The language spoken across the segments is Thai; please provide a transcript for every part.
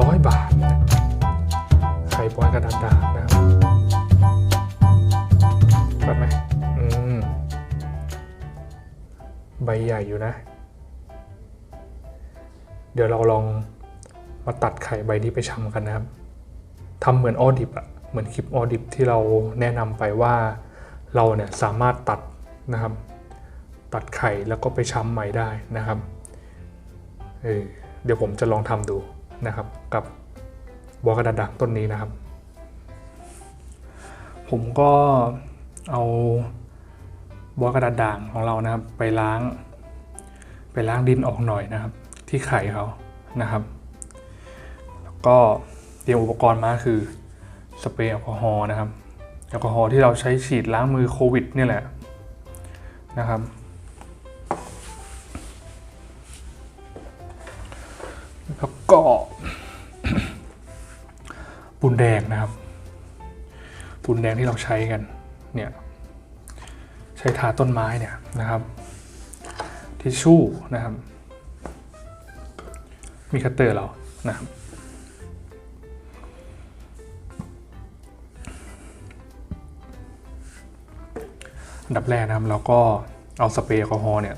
ร้อยบาทนะไข่บอลกระดาษด่างนะครับแบบไหมอืม ใบใหญ่อยู่นะ เดี๋ยวเราลองมาตัดไข่ใบนี้ไปชำกันนะครับทำเหมือนออดิบอะเหมือนคลิปออดิบที่เราแนะนำไปว่าเราเนี่ยสามารถตัดนะครับ ตัดไข่แล้วก็ไปช้ำใหม่ได้นะครับเออเดี๋ยวผมจะลองทำดู นะครับ กับบัวกระดาษด่างต้นนี้นะครับ ผมก็เอาบัวกระดาษด่างของเรานะครับ ไปล้าง ไปล้างดินออกหน่อยนะครับ ที่ไข่เขานะครับ แล้วก็เตรียมอุปกรณ์มาคือสเปรย์แอลกอฮอล์นะครับแอลกอฮอล์ที่เราใช้ฉีดล้างมือโควิดนี่แหละนะครับ แล้วก็ นแดงที่เราใช้กันเนี่ยใช้ทาต้นไม้เนี่ยนะครับทิชชู่นะครับ มีคัตเตอร์เรานะครับอันดับแรกนะครับเราก็เอาสเปรย์แอลกอฮอล์เนี่ย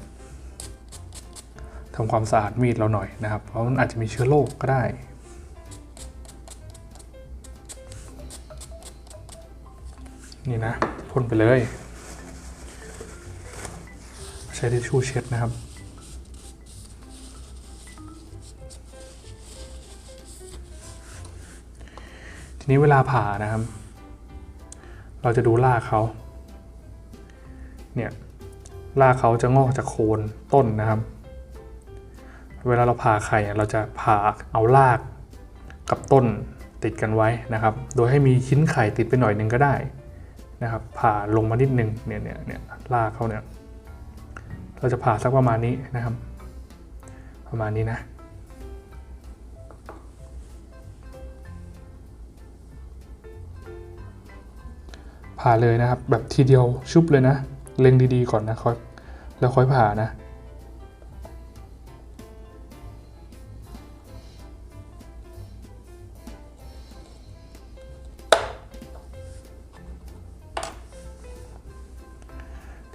ทำความสะอาดมีดเราหน่อยนะครับ เพราะมันอาจจะมีเชื้อโรคก็ได้ นี่นะพ่นไปเลย ใช้ทิชชู่เช็ดนะครับทีนี้เวลาผ่านะครับ เราจะดูรากเขาเนี่ยรากเขาจะงอกจากโคนต้นนะครับ เวลาเราผ่าไข่เราจะผ่าเอารากกับต้นติดกันไว้นะครับ โดยให้มีชิ้นไข่ติดไปหน่อยหนึงก็ได้ นะครับผ่าลงมานิดนึงเนี่ยเนี่ยเนี่ยลากเขาเนี่ยเราจะผ่าสักประมาณนี้นะครับ ประมาณนี้นะผ่าเลยนะครับ แบบทีเดียวชุบเลยนะ เล็งดีๆก่อนนะค่อยแล้วค่อยผ่านะ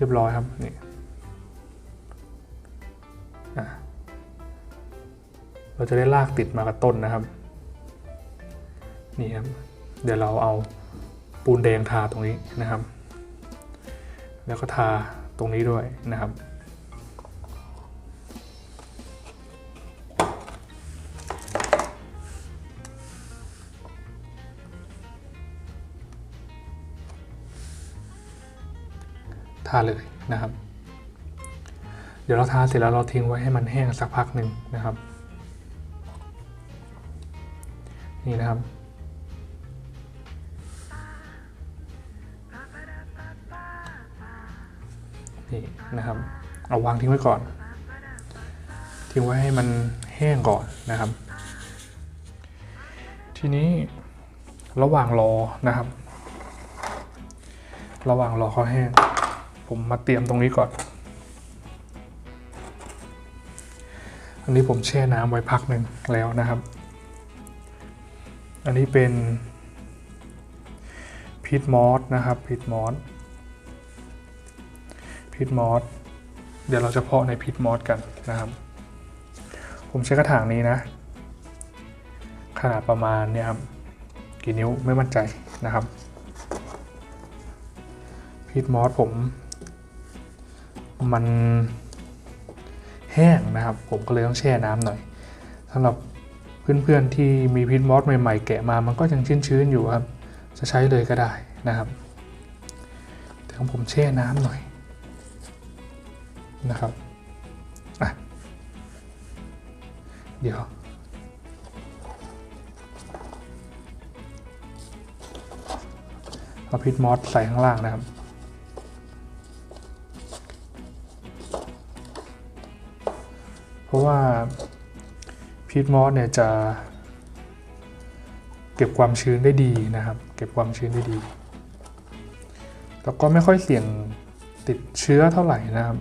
รียบร้อยครับนี่เราจะได้ลากติดมากับต้นนะครับนี่ครับ เดี๋ยวเราเอาปูนแดงทาตรงนี้นะครับ แล้วก็ทาตรงนี้ด้วยนะครับาเลยนะครับ เดี๋ยวเราทาเสร็จแล้วเราทิ้งไว้ให้มันแห้งสักพักหนึ่งนะครับนี่นะครับ นี่นะครับ เอาวางทิ้งไว้ก่อน ทิ้งไว้ให้มันแห้งก่อนนะครับ ทีนี้ระหว่างรอนะครับ ระหว่างรอเขาแห้ง ผมมาเตรียมตรงนี้ก่อน อันนี้ผมแช่น้ำไว้พักหนึ่งแล้วนะครับ อันนี้เป็นพีทมอสนะครับพีทมอสพีทมอสเดี๋ยวเราจะเพาะในพีทมอสกันนะครับ ผมใช้กระถางนี้นะ ขนาดประมาณเนี่ยครับกี่นิ้วไม่มั่นใจนะครับพีทมอสผม มันแห้งนะครับ ผมก็เลยต้องแช่น้ำหน่อยสำหรับเพื่อนๆที่มีพีทมอสใหม่ๆ แกะมามันก็ยังชื้นๆอยู่ครับ จะใช้เลยก็ได้นะครับแต่ของผมแช่น้ำหน่อยนะครับอะเดี๋ยวเอาพิทมอสใส่ข้างล่างนะครับ ราะว่าพีทมอสเนี่ยจะเก็บความชื้นได้ดีนะครับ เก็บความชื้นได้ดี แล้วก็ไม่ค่อยเสี่ยงติดเชื้อเท่าไหร่นะครับ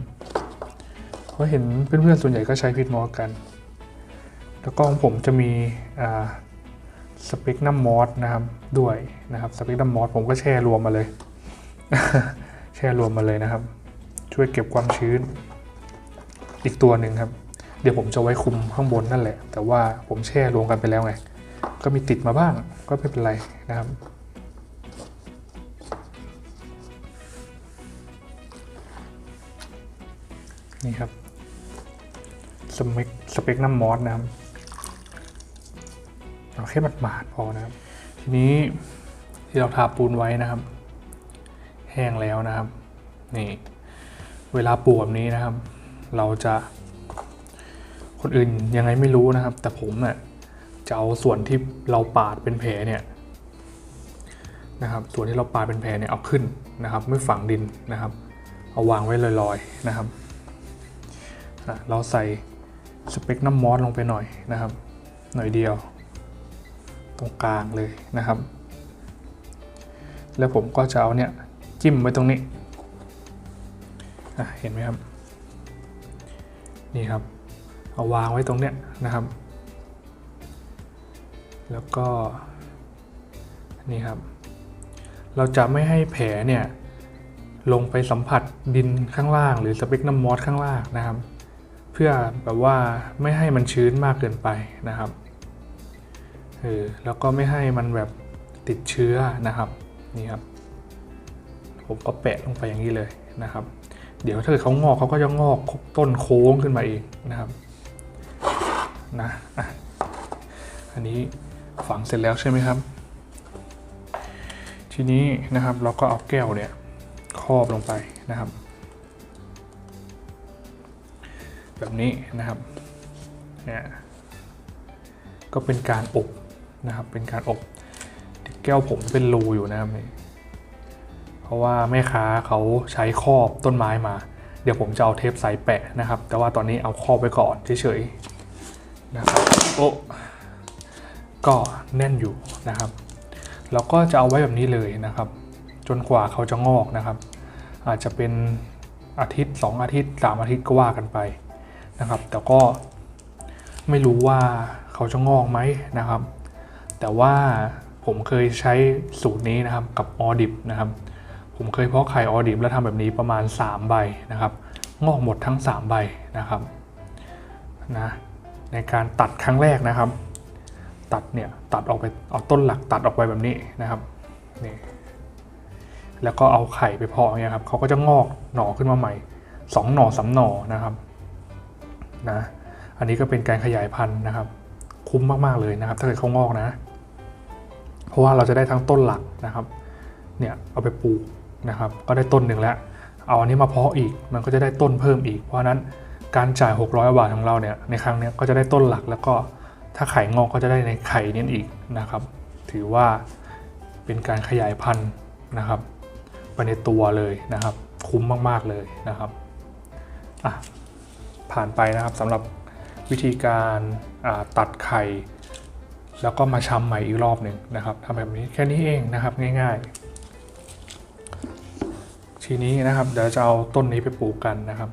เพราะเห็นเพื่อนๆส่วนใหญ่ก็ใช้พิษมอสกัน แล้วก็ของผมจะมีสเปกนัมมอสนะครับด้วยนะครับสเปกนัมมอสผมก็แช่รวมมาเลย แช่รวมมาเลยนะครับ ช่วยเก็บความชื้นอีกตัวหนึ่งครับ เดี๋ยวผมจะไว้คุมข้างบนนั่นแหละ แต่ว่าผมแช่รวมกันไปแล้วไง ก็มีติดมาบ้างก็ไม่เป็นไรนะครับ นี่ครับสเปกสเปกน้ำมอสนะครับเอาแค่หมาดๆพอนะครับ ทีนี้ที่เราทาปูนไว้นะครับ แห้งแล้วนะครับ นี่ เวลาปูแบบนี้นะครับ เราจะ คนอื่นยังไงไม่รู้นะครับ แต่ผมเนี่ยจะเอาส่วนที่เราปาดเป็นแผลเนี่ยนะครับส่วนที่เราปาดเป็นแผลเนี่ยเอาขึ้นนะครับ ไม่ฝังดินนะครับ เอาวางไว้ลอยๆนะครับ เราใส่สเปกน้ำมอสลงไปหน่อยนะครับ หน่อยเดียว ตรงกลางเลยนะครับ แล้วผมก็จะเอาเนี่ยจิ้มไว้ตรงนี้เห็นไหมครับ นี่ครับ เอาวางไว้ตรงเนี้ยนะครับ แล้วก็นี่ครับ เราจะไม่ให้แผลเนี่ยลงไปสัมผัสดินข้างล่าง หรือสเปกน้ำมอสข้างล่างนะครับ เพื่อแบบว่าไม่ให้มันชื้นมากเกินไปนะครับเออแล้วก็ไม่ให้มันแบบติดเชื้อนะครับนี่ครับ ผมก็แปะลงไปอย่างนี้เลยนะครับ เดี๋ยวถ้าเกิดเขางอกเขาก็จะงอกต้นโค้งขึ้นมาเองนะครับ นะอันนี้ฝังเสร็จแล้วใช่ไหมครับ ทีนี้นะครับเราก็เอาแก้วเนี่ยครอบลงไปนะครับ แบบนี้นะครับเนี่ยก็เป็นการอบนะครับ เป็นการอบแก้วผมเป็นรูอยู่นะครับนี่เพราะว่าแม่ค้าเขาใช้ครอบต้นไม้มา เดี๋ยวผมจะเอาเทปใสแปะนะครับ แต่ว่าตอนนี้เอาครอบไปก่อนเฉยๆ นะครับโอ้ก็แน่นอยู่นะครับเราก็จะเอาไว้แบบนี้เลยนะครับ จนกว่าเขาจะงอกนะครับ อาจจะเป็นอาทิตย์ 2 อาทิตย์ 3 อาทิตย์ก็ว่ากันไปนะครับ แต่ก็ไม่รู้ว่าเขาจะงอกไหมนะครับ แต่ว่าผมเคยใช้สูตรนี้นะครับกับออดิบนะครับ ผมเคยเพาะไข่ออดิบแล้วทำแบบนี้ประมาณ 3 ใบนะครับ งอกหมดทั้ง 3 ใบนะครับนะ ในการตัดครั้งแรกนะครับ ตัดเนี่ยตัดออกไปเอาต้นหลักตัดออกไปแบบนี้นะครับนี่แล้วก็เอาไข่ไปเพาะเนี่ยครับเขาก็จะงอกหน่อขึ้นมาใหม่สองหน่อสามหน่อนะครับนะอันนี้ก็เป็นการขยายพันธุ์นะครับ คุ้มมาก ๆ เลยนะครับ ถ้าเกิดเขางอกนะ เพราะว่าเราจะได้ทั้งต้นหลักนะครับเนี่ยเอาไปปลูกนะครับ ก็ได้ต้นหนึ่งแล้ว เอาอันนี้มาเพาะอีกมันก็จะได้ต้นเพิ่มอีก เพราะนั้น การจ่าย 600 บาทของเราเนี่ยในครั้งนี้ก็จะได้ต้นหลักแล้วก็ถ้าไข่งอกก็จะได้ในไข่นี้อีกนะครับ ถือว่าเป็นการขยายพันธุ์นะครับไปในตัวเลยนะครับ คุ้มมากๆเลยนะครับอะผ่านไปนะครับสำหรับวิธีการตัดไข่ แล้วก็มาชำใหม่อีกรอบหนึ่งนะครับทำแบบนี้แค่นี้เองนะครับง่าย ๆ ทีนี้นะครับเดี๋ยวจะเอาต้นนี้ไปปลูกกันนะครับ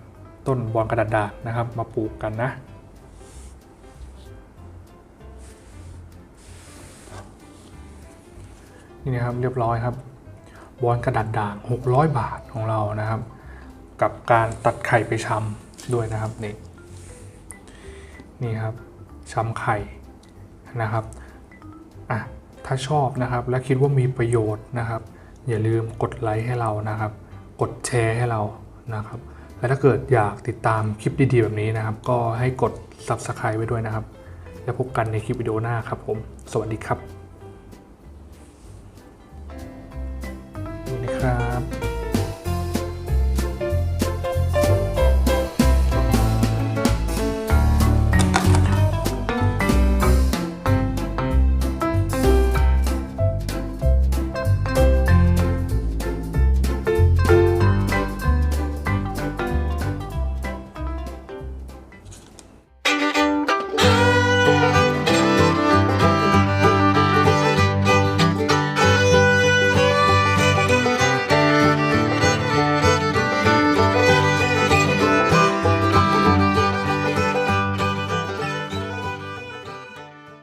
ต้นบอนกระดาษด่างนะครับ มาปลูกกันนะนี่นะครับเรียบร้อยครับ บอลกระดาษด่าง 600 บาทของเรานะครับ กับการตัดไข่ไปชำด้วยนะครับนี่นี่ครับชำไข่นะครับอะถ้าชอบนะครับและคิดว่ามีประโยชน์นะครับ อย่าลืมกดไลค์ให้เรานะครับ กดแชร์ให้เรานะครับ และถ้าเกิดอยากติดตามคลิปดีๆ แบบนี้นะครับ ก็ให้กด Subscribe ไว้ด้วยนะครับ แล้วพบกันในคลิปวิดีโอหน้าครับผม สวัสดีครับ